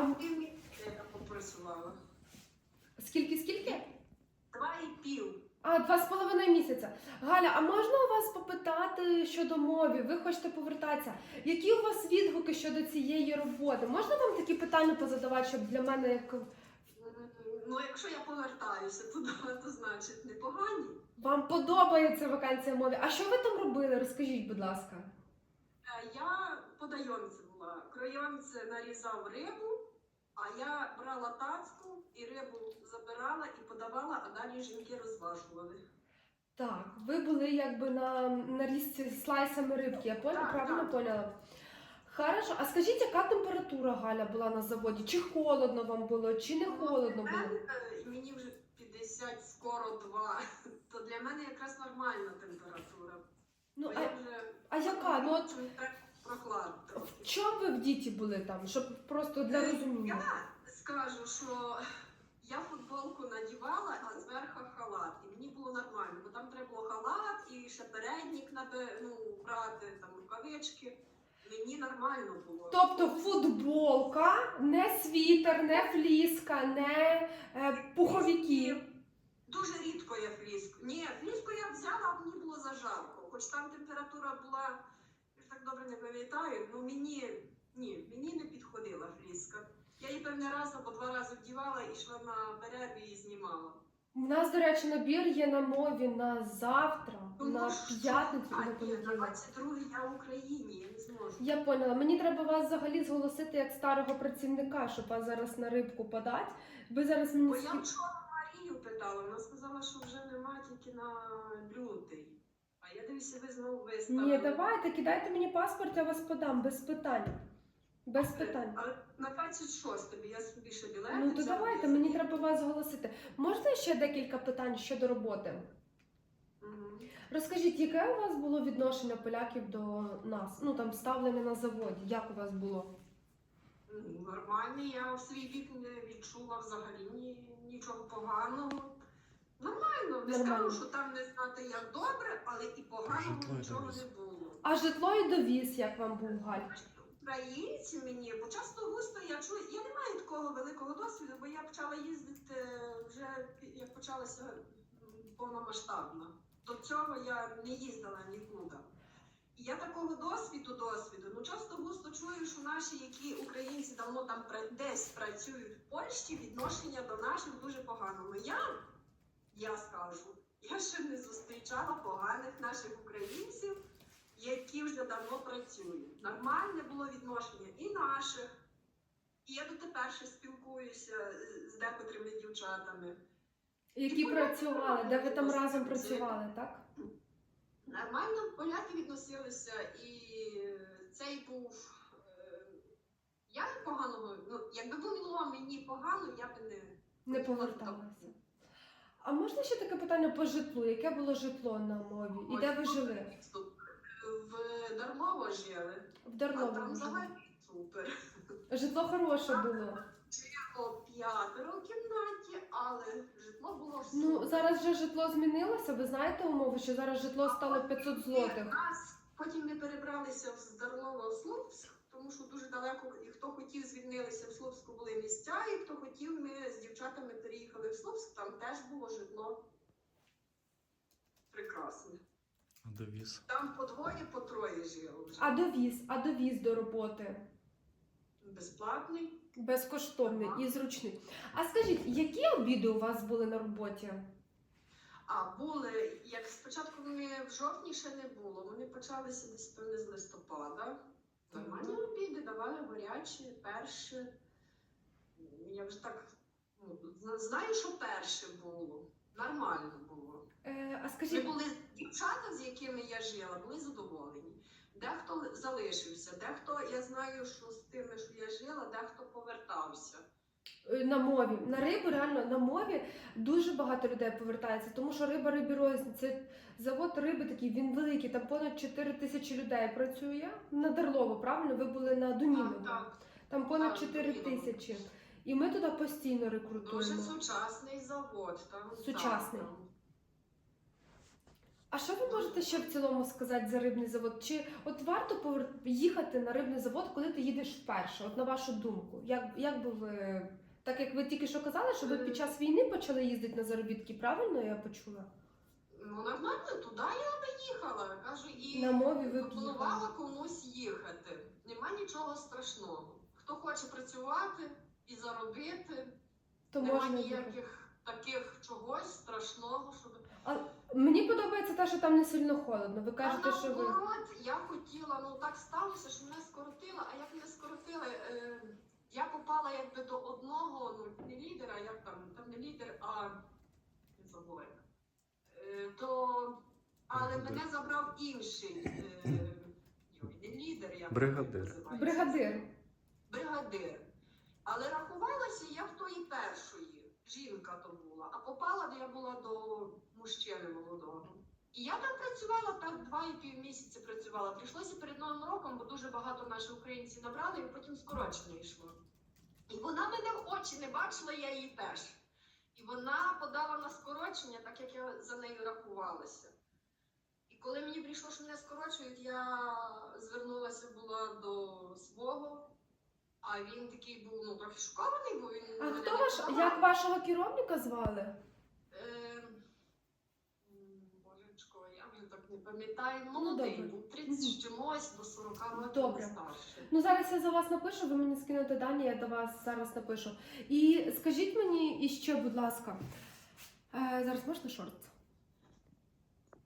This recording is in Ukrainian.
а м- Пів місяця я попрацювала. скільки, скільки? Два і пів. А, два з половиною місяця. Галя, а можна у вас попитати щодо мови? Ви хочете повертатися? Які у вас відгуки щодо цієї роботи? Можна вам такі питання позадавати, щоб для мене як Ну, якщо я повертаюся туди, то значить непогані. вам подобається вакансія мови? А що ви там робили? Розкажіть, будь ласка. Е, Я подайомцем була. Кройомце нарізав рибу, а я брала тацку і рибу забирала і подавала, а далі жінки розважували. Так, ви були якби на нарізці з слайсами рибки, я поняла? Так, правильно так. поняла? Хорошо, а скажіть, яка температура Галя була на заводі? Чи холодно вам було, чи не холодно Для було? е, Мені вже 50, скоро 2, то для мене якраз нормальна температура. Ну, Бо а, я вже а яка? Ну от так прохладно трохи. в чому ви в діті були там? Щоб просто для Е, розуміння. Я скажу, що я футболку надівала, а зверху халат. І мені було нормально, бо там треба було халат і ще переднік наби- ну, брати, там рукавички. Мені нормально було. Тобто футболка, не світер, не фліска, не е, пуховики. Дуже рідко я фліску. Ні, фліску я взяла, а мені було зажарко. Хоч там температура була, так добре не пам'ятаю, ну мені ні, мені не підходила фліска. Я її певне раз або два рази вдівала і йшла на перерві і знімала. У нас, до речі, набір є на мові на завтра, Тому на що- п'ятницю а, на ні, на понеділок. 22 я в Україні, я не зможу. Я поняла. Мені треба вас взагалі зголосити як старого працівника, щоб вас зараз на рибку подати. Ви зараз мені Бо я скі- вчора Марію питала, вона сказала, що вже нема тільки на лютий. А я дивлюся, ви знову виставили. Ні, давайте, кидайте мені паспорт, я вас подам без питань. Без питань. Але на 26 тобі я собі ще білети Ну то взяла, давайте, мені треба вас зголосити. Можна ще декілька питань щодо роботи? Мгм. Розкажіть, яке у вас було відношення поляків до нас? Ну там ставлення на заводі. Як у вас було? Ну, Нормально, я в свій вік не відчула взагалі ні, нічого поганого. Нормально, не Нормально. скажу, що там не знати як добре, але і поганого Житло нічого якось. не було. А житло і довіз, як вам був Галь? Українці мені, бо часто густо я чую, я не маю такого великого досвіду, бо я почала їздити вже пі- як почалася м, повномасштабна. До цього я не їздила нікуди. І я такого досвіду, досвіду, ну часто густо чую, що наші, які українці давно там пра- десь працюють в Польщі, відношення до наших дуже погано. Ну я, я скажу, я ще не зустрічала поганих наших українців які вже давно працюють. Нормальне було відношення і наших. І я дотепер ще спілкуюся з- декотрими дівчатами. Які працювали, де ви там разом працювали, так? Нормально поляки відносилися, і цей був. е, Я поганого, ну якби було мені погано, я б не Не поверталася. А можна ще таке питання по житлу? Яке було житло на мові? І де ви жили? в Дарлово жили, В а там взагалі супер. Житло хороше було. Жило п'ятеро в кімнаті, але житло було супер. Ну зараз вже житло змінилося. Ви знаєте умови, що зараз житло стало 500 Ні, злотих. Нас потім ми перебралися в Слупськ, тому що дуже далеко, і хто хотів, звільнилися в Слупську були місця, і хто хотів, ми з дівчатами переїхали в Слупськ, там теж було житло прекрасне. Довіз. Там по двоє, по троє жило вже. А довіз, а довіз до роботи Безплатний. безкоштовний Ага. і зручний. А скажіть, які обіди у вас були на роботі? А були, як спочатку вони в жовтні ще не було, вони почалися десь певне з листопада. Нормальні обіди давали гарячі, перші. Я вже так ну, знаю, що перше було. Нормально було. Е, а Ми скажіть, були дівчата, з якими я жила, були задоволені. Дехто залишився, дехто я знаю, що з тими, що я жила, дехто повертався. Е, на мові на рибу реально на мові дуже багато людей повертається, тому що риба рибі розні. Це завод риби такий, він великий, там понад 4 тисячі людей працює на Дарлово, правильно? Ви були на Дуніново. Так, так. Там понад Так, 4 тисячі. І ми туди постійно рекрутуємо. Дуже сучасний завод. Там, Сучасний. Там. А що ви можете ще в цілому сказати за рибний завод? Чи от варто повер- їхати на рибний завод, коли ти їдеш вперше? От на вашу думку, як, як би ви. Так як ви тільки що казали, що ви під час війни почали їздити на заробітки, правильно я почула? Ну, нормально, туди я би їхала. Кажу, і На мові ви б пропонувала комусь їхати. Нема нічого страшного. Хто хоче працювати і заробити, То нема можна їхати. ніяких таких чогось страшного, щоб Мені подобається те, що там не сильно холодно. Ви кажете, що ви. наоборот, я хотіла, ну так сталося, що мене скоротило, а як мене скоротили, е, я попала якби до одного, ну не лідера, як там, там не лідер, а не забула. Е, то, але Бригадир. мене забрав інший е, не лідер, як Бригадир. називається. Бригадир. Бригадир. Але рахувалася я в тої першої, жінка то була, а попала я була до мужчини молодого. І я там працювала так два і пів місяці працювала. Прийшлося перед новим роком, бо дуже багато наших українців набрали, і потім скорочення йшло. І вона мене в очі не бачила, я її теж. І вона подала на скорочення, так як я за нею рахувалася. І коли мені прийшло, що мене скорочують, я звернулася була до свого, а він такий був ну, трохи шокований, бо він А мене хто не ваш, як вашого керівника звали? Ем, м, Божечко, я вже так не пам'ятаю. Ну, Молодий добре. був 30 Мгм. чимось до 40 років Добре. старший. Ну зараз я за вас напишу, ви мені скинете дані, я до вас зараз напишу. І скажіть мені іще, будь ласка, е, зараз можна шорт?